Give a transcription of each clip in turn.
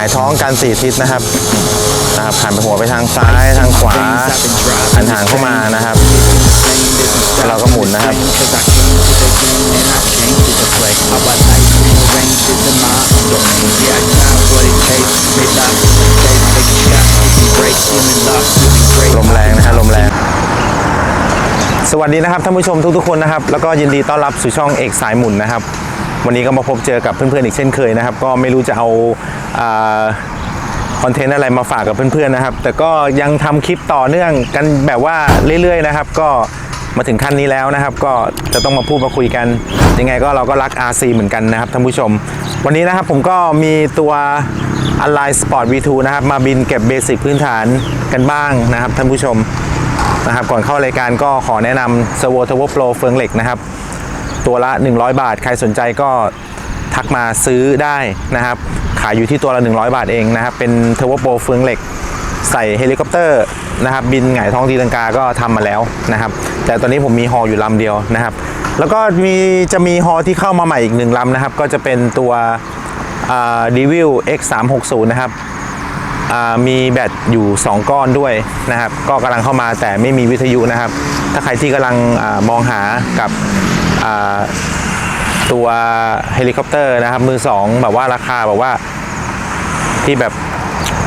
ายท้องกันสี่ทิศนะครับนะครับหันไปหัวไปทางซ้ายทางขวาหันหางเข้ามานะครับแล้วเราก็หมุนนะครับลมแรงนะฮะลมแรงสวัสดีนะครับท่านผู้ชมทุกๆคนนะครับ แล้วก็ยินดีต้อนรับสู่ช่องเอกสายหมุนนะครับ วันนี้ก็มาพบเจอกับเพื่อนๆอีกเช่นเคยนะครับ ก็ไม่รู้จะเอาคอนเทนต์อะไรมาฝากกับเพื่อนๆนะครับ แต่ก็ยังทำคลิปต่อเนื่องกันแบบว่าเรื่อยๆนะครับ ก็มาถึงขั้นนี้แล้วนะครับ ก็จะต้องมาพูดมาคุยกัน ยังไงก็เราก็รัก RC เหมือนกันนะครับท่านผู้ชม วันนี้นะครับผมก็มีตัว Align Sport V2 นะครับ มาบินเก็บเบสิกพื้นฐานกันบ้างนะครับท่านผู้ชมนะครับก่อนเข้ารายการก็ขอแนะนำ Servo Turbo Pro เฟืองเหล็กนะครับ ตัวละ 100 บาท ใครสนใจก็ทักมาซื้อได้นะครับ ขายอยู่ที่ตัวละ 100 บาทเองนะครับ เป็น Turbo Pro เฟืองเหล็ก ใส่เฮลิคอปเตอร์นะครับ บินหงายท้องตีลังกาก็ทำมาแล้วนะครับ แต่ตอนนี้ผมมีฮออยู่ลำเดียวนะครับ แล้วก็มีจะมีฮอที่เข้ามาใหม่อีกหนึ่งลำนะครับ ก็จะเป็นตัวดีวิล X 3 6 0 นะครับมีแบตอยู่ 2 ก้อนด้วยนะครับ ก็กำลังเข้ามาแต่ไม่มีวิทยุนะครับ ถ้าใครที่กำลังอมองหากับ ตัวเฮลิคอปเตอร์นะครับมือสองแบบว่าราคาแบบว่าที่แบบ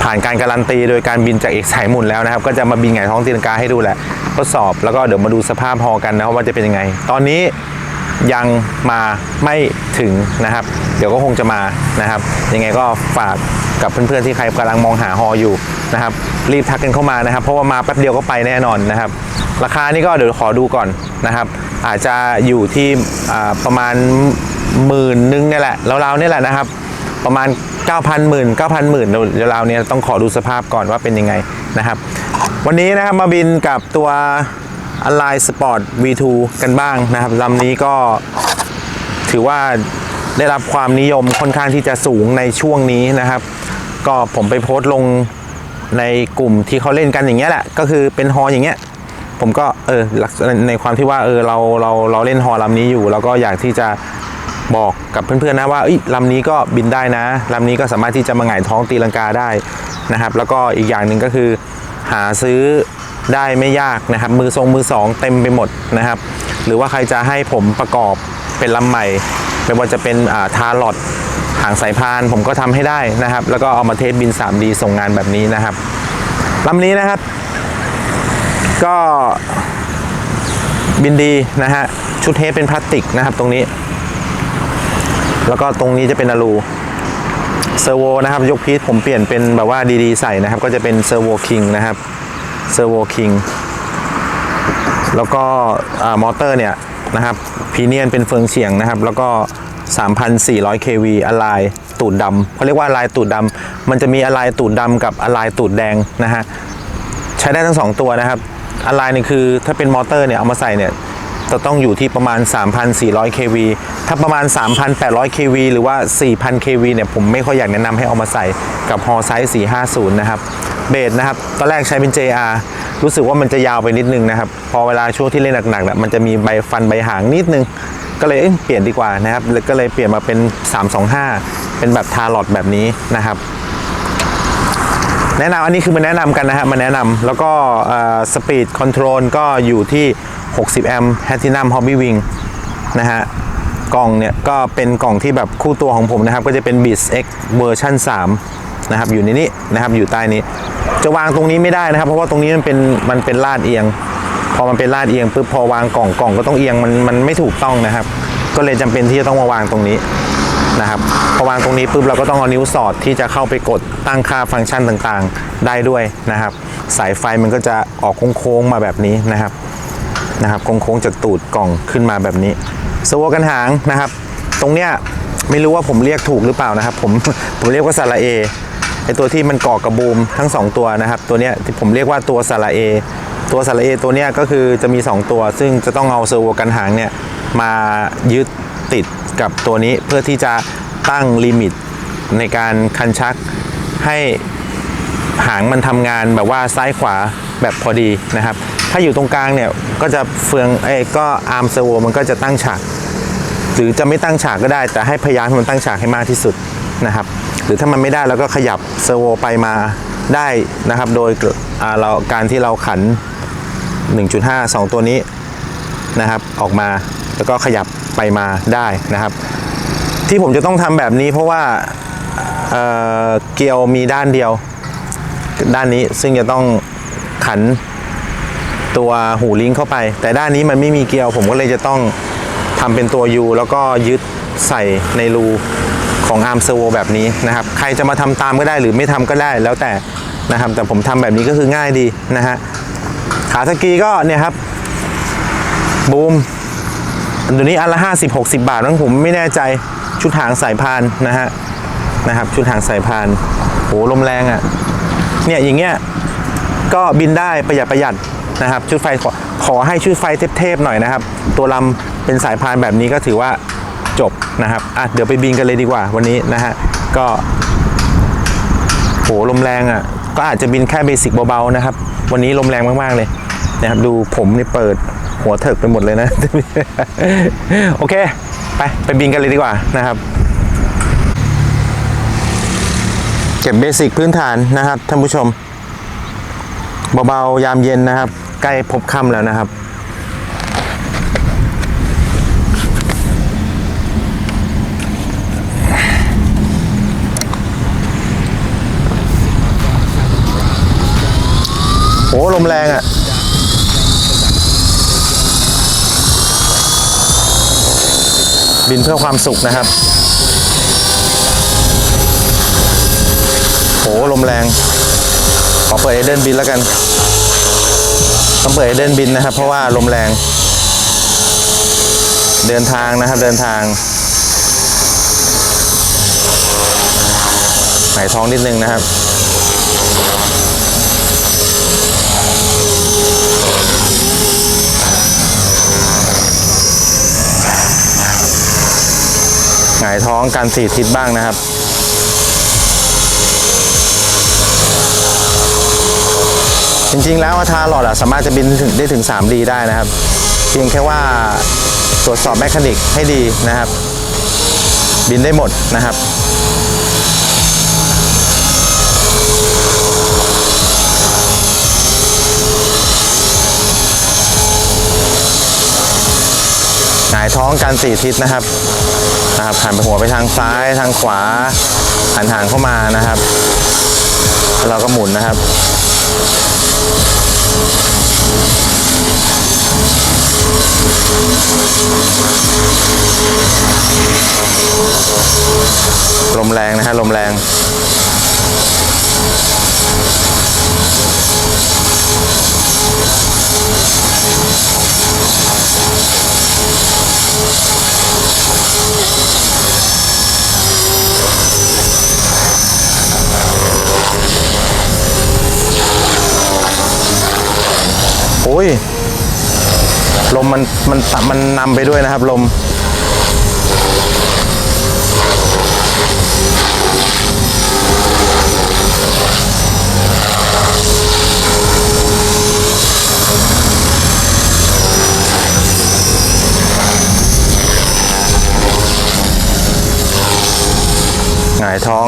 ผ่านการการันตีโดยการบินจากเอกสายหมุนแล้วนะครับ ก็จะมาบินไงายท้องตีลังกาให้ดูแหละทดสอบแล้วก็เดี๋ยวมาดูสภาพฮอกันนะครับว่าจะเป็นยังไง ตอนนี้ยังมาไม่ถึงนะครับ เดี๋ยวก็คงจะมานะครับ ยังไงก็ฝากกับเพื่อนๆที่ใครกำลังมองหาฮออยู่นะครับ รีบทักกันเข้ามานะครับ เพราะว่ามาแป๊บเดียวก็ไปแน่นอนนะครับ ราคานี่ก็เดี๋ยวขอดูก่อนนะครับ อาจจะอยู่ที่ประมาณหมื่นนึงนี่แหละราวๆนี่แหละนะครับ ประมาณ 9,000หมื่น9,000หมื่นเดี๋ยวเราเนี่ยต้องขอดูสภาพก่อนว่าเป็นยังไงนะครับ วันนี้นะครับมาบินกับตัว Align Sport V2 กันบ้างนะครับลำนี้ก็ถือว่าได้รับความนิยมค่อนข้างที่จะสูงในช่วงนี้นะครับ ก็ผมไปโพสต์ลงในกลุ่มที่เขาเล่นกันอย่างเงี้ยแหละ ก็คือเป็นฮออย่างเงี้ย ผมก็เออในความที่ว่าเออเราเราเราเล่นฮอลำนี้อยู่แล้วก็อยากที่จะบอกกับเพื่อนๆนะว่าเอ้ยลำนี้ก็บินได้นะลำนี้ก็สามารถที่จะมาหงายท้องตีลังกาได้นะครับ แล้วก็อีกอย่างหนึ่งก็คือ หาซื้อได้ไม่ยากนะครับ มือทรงมือสองเต็มไปหมดนะครับ หรือว่าใครจะให้ผมประกอบเป็นลำใหม่ไม่ว่าจะเป็นอ่าทาร์ลอดหางสายพานผมก็ทำให้ได้นะครับ แล้วก็เอามาเทสบิน 3D ส่งงานแบบนี้นะครับลำนี้นะครับ ก็บินดีนะฮะ ชุดเทปเป็นพลาสติกนะครับตรงนี้ แล้วก็ตรงนี้จะเป็นอะลูเซอร์โวนะครับยกพีทผมเปลี่ยนเป็นแบบว่าดีๆใส่นะครับ ก็จะเป็นเซอร์โวคิงนะครับเซอร์โวคิงแล้วก็มอเตอร์เนี่ยนะครับพีเนียนเป็นเฟืองเฉียงนะครับ แล้วก็ 3,400 kV อะไลตูดดำเขาเรียกว่าอะไลตูดดำมันจะมีอะไลตูดดำกับอะไลตูดแดงนะฮะใช้ได้ทั้ง 2 ตัวนะครับ อะไรนี่คือถ้าเป็นมอเตอร์เนี่ยเอามาใส่เนี่ยจะต้องอยู่ที่ประมาณ 3,400 kV ถ้าประมาณ 3,800 kV หรือว่า 4,000 kV เนี่ยผมไม่ค่อยอยากแนะนำให้เอามาใส่กับฮอไซส์450 นะครับ เบสนะครับ ตอนแรกใช้เป็น JR รู้สึกว่ามันจะยาวไปนิดนึงนะครับ พอเวลาช่วงที่เล่นหนักๆเนี่ยมันจะมีใบฟันใบหางนิดนึง ก็เลยเเปลี่ยนดีกว่านะครับแล้วก็เลยเปลี่ยนมาเป็น 325 เป็นแบบทาร์ลอดแบบนี้นะครับ แนะนำอันนี้คือมาแนะนำกันนะฮะมาแนะนำแล้วก็สปีดคอนโทรลก็อยู่ที่ 60 แอมป์แพทินัมฮอบบี้วิงนะฮะกล่องเนี่ยก็เป็นกล่องที่แบบคู่ตัวของผมนะครับ ก็จะเป็น Beats X เวอร์ชัน3นะครับอยู่ในนี้นะครับอยู่ใต้นี้ จะวางตรงนี้ไม่ได้นะครับ เพราะว่าตรงนี้มันเป็นมันเป็นลาดเอียง พอมันเป็นลาดเอียงปุ๊บพอวางกล่องกล่องก็ต้องเอียงมันมันไม่ถูกต้องนะครับ ก็เลยจำเป็นที่จะต้องมาวางตรงนี้นะครับ วางตรงนี้ปุ๊บเราก็ต้องเอานิ้วสอดที่จะเข้าไปกดตั้งค่าฟังก์ชันต่างๆ ได้ด้วยนะครับ สายไฟมันก็จะออกโค้งๆมาแบบนี้นะครับนะครับโค้งๆจากตูดกล่องขึ้นมาแบบนี้สวกันหางนะครับ ตรงเนี้ยไม่รู้ว่าผมเรียกถูกหรือเปล่านะครับ ผมผมเรียกว่าสระเอไอตัวที่มันเกาะกระบูมทั้งสองตัวนะครับ ตัวเนี้ยที่ผมเรียกว่าตัวสระเอตัวสระเอตัวเนี้ยก็คือจะมีสองตัว ซึ่งจะต้องเอาเซอร์โวกันหางเนี่ยมายึดติดกับตัวนี้เพื่อที่จะ ตั้งลิมิตในการคันชักให้หางมันทำงานแบบว่าซ้ายขวาแบบพอดีนะครับ ถ้าอยู่ตรงกลางเนี่ยก็จะเฟืองเอ้ก็อาร์มเซอร์โวมันก็จะตั้งฉาก หรือจะไม่ตั้งฉากก็ได้ แต่ให้พยายามให้มันตั้งฉากให้มากที่สุดนะครับ หรือถ้ามันไม่ได้เราก็ขยับเซอร์โวไปมาได้นะครับ โดยเราการที่เราขัน 1.5 2 ตัวนี้นะครับ ออกมาแล้วก็ขยับไปมาได้นะครับ ที่ผมจะต้องทำแบบนี้เพราะว่าเเกลียวมีด้านเดียว ด้านนี้ซึ่งจะต้องขันตัวหูลิงเข้าไป แต่ด้านนี้มันไม่มีเกลียว ผมก็เลยจะต้องทำเป็นตัว U แล้วก็ยึดใส่ในรูของอาร์มเซอร์โวแบบนี้นะครับ ใครจะมาทำตามก็ได้หรือไม่ทำก็ได้แล้วแต่นะครับ แต่ผมทำแบบนี้ก็คือง่ายดีนะฮะขาสกีก็เนี่ยครับบูมเดี๋ยวนี้อันละ50 60บาทนั้นผมไม่แน่ใจ ชุดหางสายพานนะฮะนะครับ ชุดหางสายพานโหลมแรงอะ่ะเนี่ยอย่างเงี้ยก็บินได้ประหยัดประหยัดนะครับ ชุดไฟขอขอให้ชุดไฟเทพๆหน่อยนะครับ ตัวลำเป็นสายพานแบบนี้ก็ถือว่าจบนะครับอะเดี๋ยวไปบินกันเลยดีกว่าวันนี้นะฮะก็โหลมแรงอะ่ะก็อาจจะบินแค่เบสิกเบาๆนะครับ วันนี้ลมแรงมากๆเลยนะครับ ดูผมนี่เปิดหัวเถิกไปหมดเลยนะ โอเค ไปไปบินกันเลยดีกว่านะครับ เก็บเบสิกพื้นฐานนะครับท่านผู้ชม เบาๆยามเย็นนะครับ ใกล้พบค่ำแล้วนะครับโอ้ลมแรงอะ่ะ บินเพื่อความสุขนะครับโหลมแรง ขอเปิดเอเดนบินแล้วกัน ต้องเปิดเอเดนบินนะครับ เพราะว่าลมแรง เดินทางนะครับเดินทางหายท้องนิดนึงนะครับ หงายท้ องการสี่ทิศบ้างนะครับจริงๆ แล้วอาทาหลอดสามารถจะบินได้ถึง 3D ได้นะครับ เพียงแค่ว่าตรวจสอบแมคานิกให้ดีนะครับ บินได้หมดนะครับ หงายท้องการสี่ทิศนะครับ นะครับหันไปหัวไปทางซ้ายทางขวาหันหางเข้ามานะครับ เราก็หมุนนะครับลมแรงนะฮะลมแรง โอ้ย ลมมันมันมันนำไปด้วยนะครับ ลม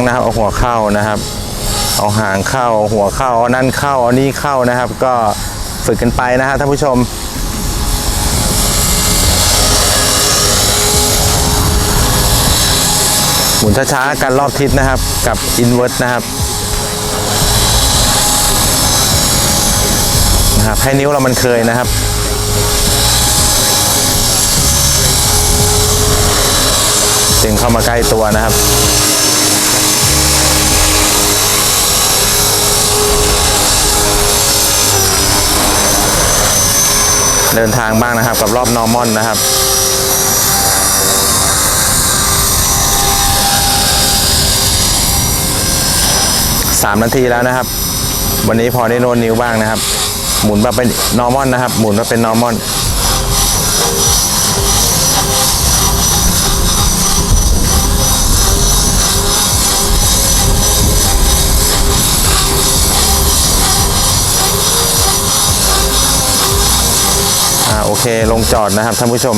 นะครับ เอาหัวเข้านะครับ เอาหางเข้าเอาหัวเข้าเอานั่นเข้าเอานี่เข้านะครับ ก็ฝึกกันไปนะฮะท่านผู้ชมหมุนช้าๆกันรอบทิศนะครับกับอินเว r ร์สนะครับนะครับ ให้นิ้วเรามันเคยนะครับจึงเข้ามาใกล้ตัวนะครับ เดินทางบ้างนะครับ กับรอบนอร์มอนนะครับสามนาทีแล้วนะครับ วันนี้พอได้โนนนิ้วบ้างนะครับ หมุนมาเป็นนอร์มอนนะครับ หมุนมาเป็นนอร์มอน เคลงจอดนะครับท่านผู้ชม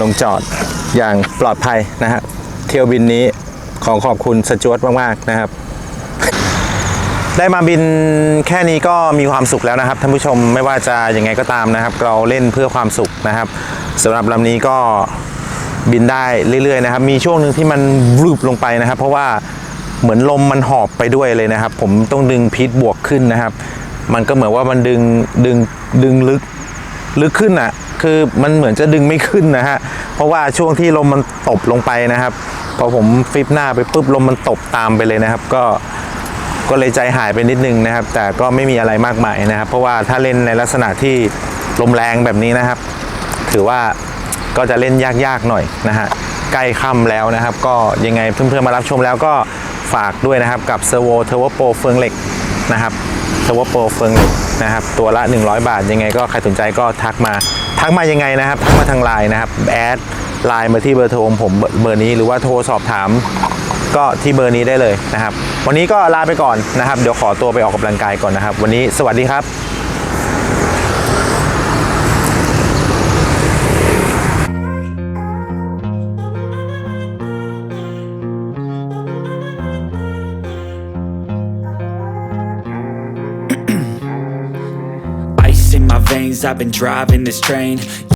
ลงจอดอย่างปลอดภัยนะฮะเที่ยวบินนี้ขอขอบคุณสจวตมากๆนะครับ ได้มาบินแค่นี้ก็มีความสุขแล้วนะครับท่านผู้ชมไม่ว่าจะยังไงก็ตามนะครับ เราเล่นเพื่อความสุขนะครับสำหรับลำนี้ก็บินได้เรื่อยๆนะครับ มีช่วงหนึ่งที่มันรูปลงไปนะครับ เพราะว่า เหมือนลมมันหอบไปด้วยเลยนะครับ ผมต้องดึงพีทบวกขึ้นนะครับ มันก็เหมือนว่ามันดึงดึงดึงลึกลึกขึ้นอะ คือมันเหมือนจะดึงไม่ขึ้นนะฮะเพราะว่าช่วงที่ลมมันตบลงไปนะครับพอผมฟิปหน้าไปปุ๊บลมมันตบตามไปเลยนะครับ ก็ก็เลยใจหายไปนิดนึงนะครับ แต่ก็ไม่มีอะไรมากมายนะครับ เพราะว่าถ้าเล่นในลักษณะที่ลมแรงแบบนี้นะครับ ถือว่าก็จะเล่นยากๆหน่อยนะฮะใกล้ค่ำแล้วนะครับ ก็ยังไงเพื่อนๆมารับชมแล้วก็ ฝากด้วยนะครับกับเซอร์โวเทอร์โวโปรเฟืองเหล็กนะครับเทอร์โวโปรเฟืองเหล็กนะครับตัวละ 100 บาท ยังไงก็ใครสนใจก็ทักมา ทักมายังไงนะครับ ทักมาทางไลน์นะครับแอดไลน์มาที่เบอร์โทรผมเบอร์นี้หรือว่าโทรสอบถามก็ที่เบอร์นี้ได้เลยนะครับ วันนี้ก็ลาไปก่อนนะครับ เดี๋ยวขอตัวไปออกกำลังกายก่อนนะครับ วันนี้สวัสดีครับ I've been driving this train